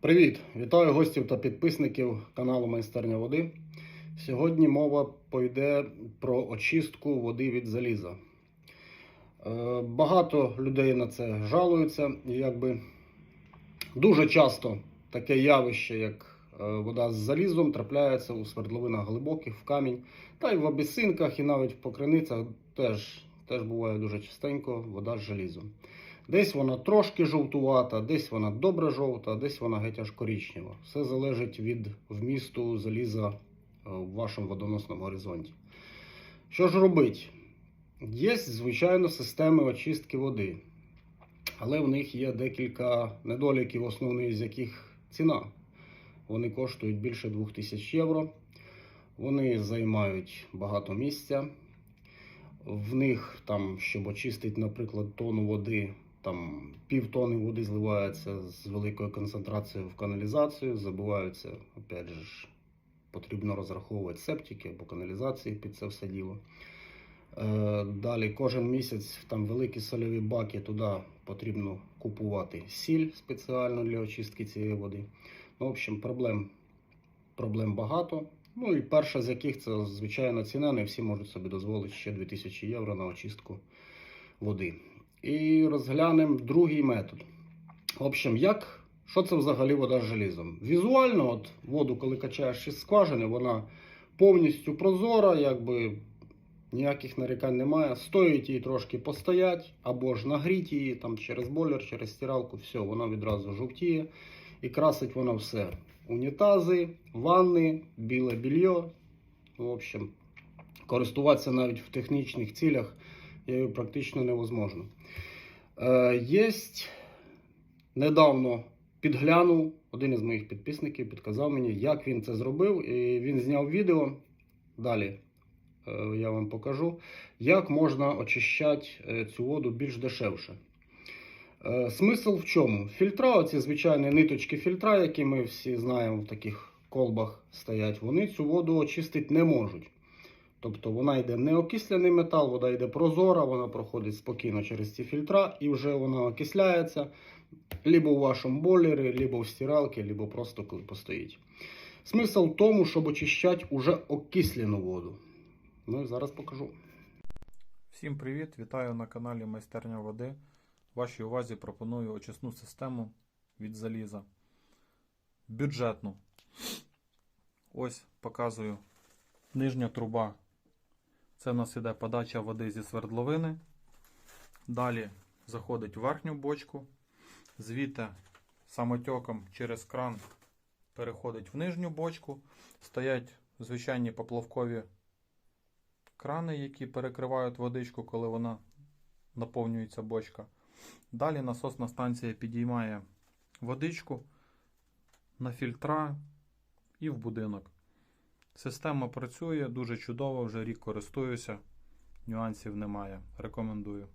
Привіт! Вітаю гостів та підписників каналу Майстерня води. Сьогодні мова пойде про очистку води від заліза. Е, Багато людей на це жалуються. Якби дуже часто таке явище, як е, вода з залізом, трапляється у свердловинах глибоких, в камінь, та й в обіцинках, і навіть в покриницях теж, теж буває дуже частенько вода з залізом. Десь вона трошки жовтувата, десь вона добре жовта, десь вона геть аж корічнева. Все залежить від вмісту заліза е, в вашому водоносному горизонті. Що ж робить? Є, звичайно, системи очистки води, але в них є декілька недоліків, основний з яких ціна. Вони коштують більше 2000 євро. Вони займають багато місця. В них там, щоб очистити, наприклад, тонну води, там півтони води зливається з великою концентрацією в каналізацію. Забуваються, опять же, потрібно розраховувати септики або каналізації під це все діло. Е, Далі кожен місяць там великі сольові баки, туди потрібно купувати сіль спеціально для очистки цієї води. Ну, в общем, проблем, проблем багато. Ну і перша з яких це звичайно ціна. Не всі можуть собі дозволити ще 2000 євро на очистку води. І розглянемо другий метод. В общем, як, що це взагалі вода з желізом? Візуально, от воду, коли качаєш із скважини, вона повністю прозора, якби ніяких нарікань немає. Стоїть її трошки постоять, або ж нагріти її там, через бойлер, через стиралку, все, вона відразу жовтіє. І красить вона все. Унітази, ванни, біле білье. В общем, користуватися навіть в технічних цілях практично невозможно. Е, єсть недавно підглянув, один із моїх підписників підказав мені, як він це зробив. І він зняв відео. Далі е, я вам покажу, як можна очищати е, цю воду більш дешевше. Смисл в чому? Фільтра, оці звичайні ниточки фільтра, які ми всі знаємо в таких колбах стоять, вони цю воду очистити не можуть. Тобто вона йде не окислений метал, вода йде прозора, вона проходить спокійно через ці фільтра і вже вона окисляється либо у вашому бойлері, либо в стиралці, либо просто коли постоїть. Смисл в тому, щоб очищати уже окислену воду. Ну і зараз покажу. Всім привіт! Вітаю на каналі Майстерня води. Вашій увазі пропоную очисну систему від заліза. Бюджетну. Ось показую нижня труба. Це в нас іде подача води зі свердловини. Далі заходить в верхню бочку. Звідти самотеком через кран переходить в нижню бочку. Стоять звичайні поплавкові крани, які перекривають водичку, коли вона наповнюється бочка. Далі насосна станція підіймає водичку на фільтра і в будинок. Система працює дуже чудово, вже рік користуюся, нюансів немає. Рекомендую.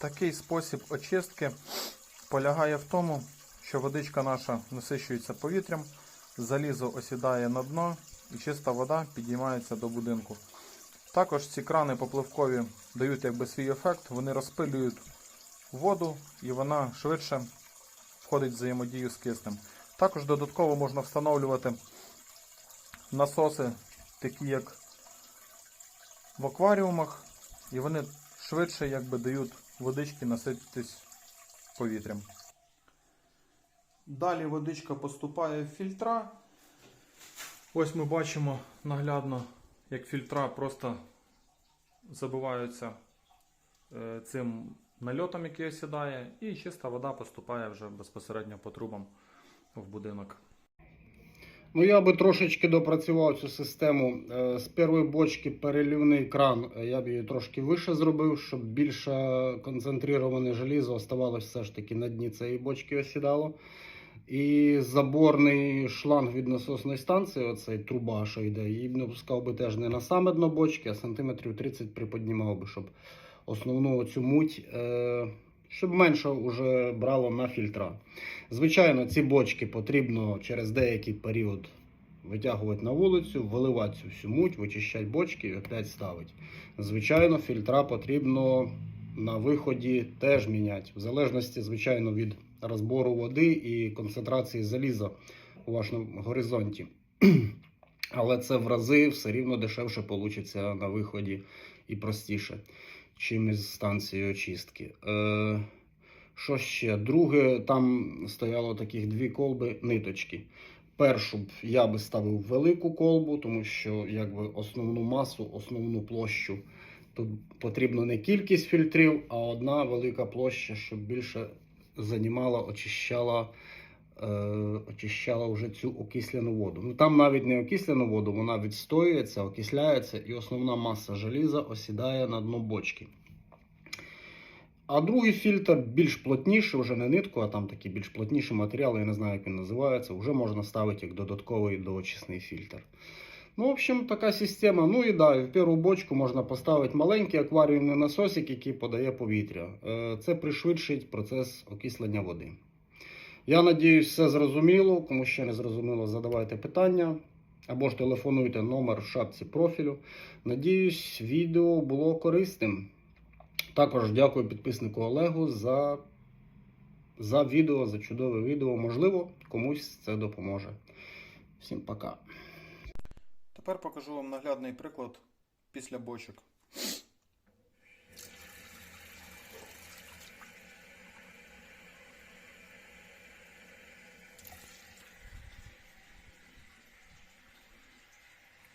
Такий спосіб очистки полягає в тому, що водичка наша насичується повітрям, залізо осідає на дно і чиста вода підіймається до будинку. Також ці крани попливкові дають якби свій ефект, вони розпилюють воду і вона швидше входить в взаємодію з киснем. Також додатково можна встановлювати насоси, такі як в акваріумах, і вони швидше якби дають водички насититись повітрям. Далі водичка поступає в фільтра. Ось ми бачимо наглядно, як фільтра просто забиваються е, цим нальотом, який осідає, і чиста вода поступає вже безпосередньо по трубам в будинок. Ну, я би трошечки допрацював цю систему. Е, З першої бочки перелівний кран е, я б її трошки вище зробив, щоб більше концентроване желізо оставалось все ж таки на дні цієї бочки осідало. І заборний шланг від насосної станції, оцей труба, що йде, її б не пускав би теж не на саме дно бочки, а сантиметрів 30 приподнімав би, щоб основну цю муть, е, щоб менше вже брало на фільтра. Звичайно, ці бочки потрібно через деякий період витягувати на вулицю, виливати цю всю муть, вичищати бочки і опять ставити. Звичайно, фільтра потрібно на виході теж міняти, в залежності, звичайно, від розбору води і концентрації заліза у вашому горизонті. Але це в рази все рівно дешевше вийде на виході і простіше, чим із станції очистки. Е, що ще? Друге, там стояло таких дві колби ниточки. Першу б я би ставив велику колбу, тому що якби основну масу, основну площу тут потрібно не кількість фільтрів, а одна велика площа, щоб більше займала, очищала, очищала вже цю окислену воду. Ну там навіть не окислену воду, вона відстоюється, окисляється, і основна маса желіза осідає на дно бочки. А другий фільтр більш плотніший, вже не нитку, а там такі більш плотніші матеріали, я не знаю, як він називається, вже можна ставити як додатковий доочисний фільтр. Ну, в общем, така система. Ну і да, в першу бочку можна поставити маленький акваріумний насосик, який подає повітря. Е, Це пришвидшить процес окислення води. Я надіюсь, все зрозуміло. Кому ще не зрозуміло, задавайте питання або ж телефонуйте номер в шапці профілю. Надіюсь, відео було корисним. Також дякую підписнику Олегу за, за відео, за чудове відео. Можливо, комусь це допоможе. Всім пока. Тепер покажу вам наглядний приклад після бочок.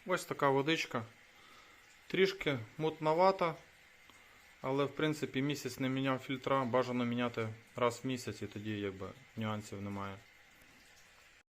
Ось така водичка. Трішки мутновата, але в принципі місяць не міняв фільтра, бажано міняти раз в місяць і тоді якби нюансів немає.